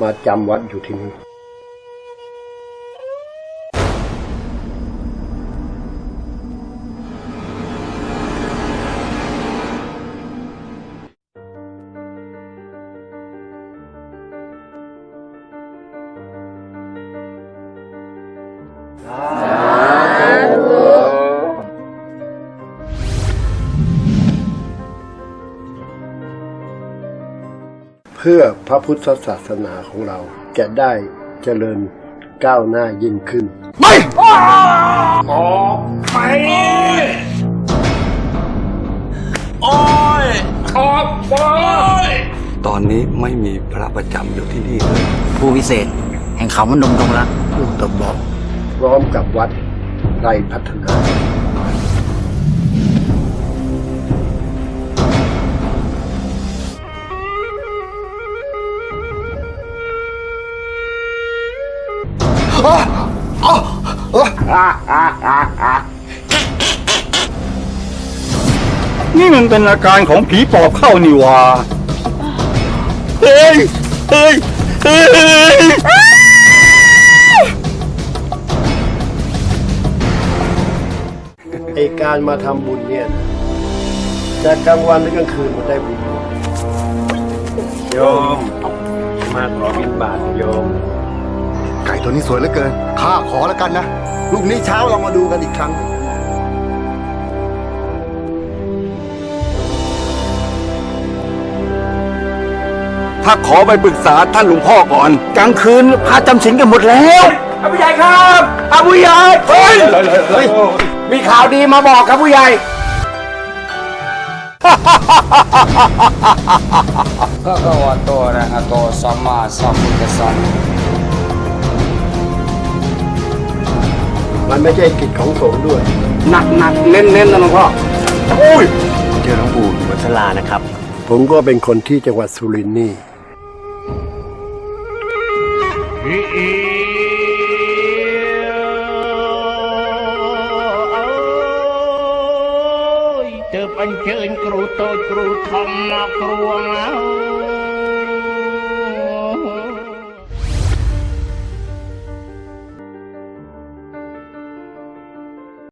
มาจำวัดอยู่ที่นี่ เพื่อพระพุทธศาสนาของเราจะได้เจริญก้าวหน้ายิ่งขึ้น ไม่ออกไปโอ้ยออกไปตอนนี้ไม่มีพระประจำอยู่ที่นี่เลยผู้วิเศษ แห่งเขามันดงดงรักลูกตบบอกพร้อมกับวัดไรพัฒนา นี่มันเป็นอาการของผีปอบเข้านี่วาเฮ้ย เฮ้ย เฮ้ย ไอการมาทำบุญเนี่ยนะจะกลางวันหรือกลางคืนมันได้บุญโยม มาขอบินบาทโยม ไก่ตัวนี้สวยเหลือเกิน ข้าขอแล้วกันนะ ลูกนี้เช้าลองมาดูกันอีกครั้ง ถ้าขอไปปรึกษาท่านหลวงพ่อก่อน กลางคืนพระจำศีลกันหมดแล้วอาผู้ใหญ่ครับอาผู้ใหญ่เฮ้ยเฮ้ยมีข่าวดีมาบอกครับผู้ใหญ่ พระกวาโตอะระหะโตสัมมาสัมพุทธัสสะ มันไม่ใช่กิจของสงฆ์ด้วย หนักหนักเน้นเน้นนะหลวงพ่ออุ้ยเจอหลวงปู่มัชลานะครับ ผมก็เป็นคนที่จังหวัดสุรินทร์นี่เจอปัญเชิญครูโตครูธรรมครัวเงา